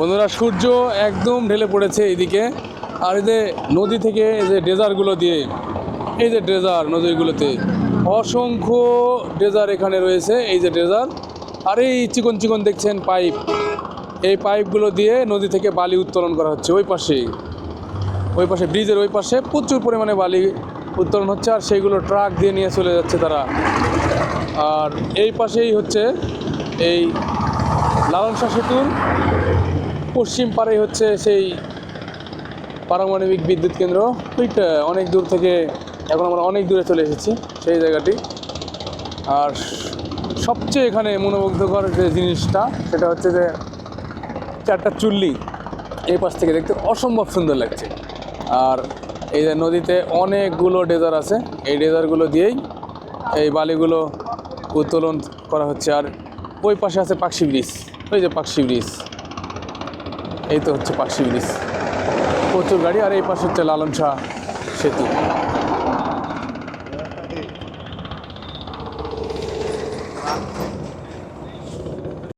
বন্ধুরা, সূর্য একদম ঢেলে পড়েছে এইদিকে। আর এই যে নদী থেকে এই যে ডেজারগুলো দিয়ে, এই যে ড্রেজার নদীগুলোতে, অসংখ্য ড্রেজার এখানে রয়েছে, এই যে ড্রেজার আর এই চিকন চিকন দেখছেন পাইপ। এই পাইপগুলো দিয়ে নদী থেকে বালি উত্তোলন করা হচ্ছে ওই পাশেই ওই পাশে, ব্রিজের ওই পাশে প্রচুর পরিমাণে বালি উত্তোলন হচ্ছে, আর সেইগুলো ট্রাক দিয়ে নিয়ে চলে যাচ্ছে তারা। আর এই পাশেই হচ্ছে এই লালনসা সেতুর পশ্চিম পাড়েই হচ্ছে সেই পারমাণবিক বিদ্যুৎ কেন্দ্র। ওইটা অনেক দূর থেকে এখন আমরা অনেক দূরে চলে এসেছি সেই জায়গাটি। আর সবচেয়ে এখানে মনোমুগ্ধকর যে জিনিসটা, সেটা হচ্ছে যে চারটা চুল্লি এই পাশ থেকে দেখতে অসম্ভব সুন্দর লাগছে। আর এই যে নদীতে অনেকগুলো ডেজার আছে, এই ডেজারগুলো দিয়েই এই বালিগুলো উত্তোলন করা হচ্ছে। আর ওই পাশে আছে পাকশি ব্রিজ ওই যে পাকশি ব্রিজ এই তো হচ্ছে পাকশি ব্রিজ প্রচুর গাড়ি আর এই পাশে হচ্ছে লালন শাহ সেতু।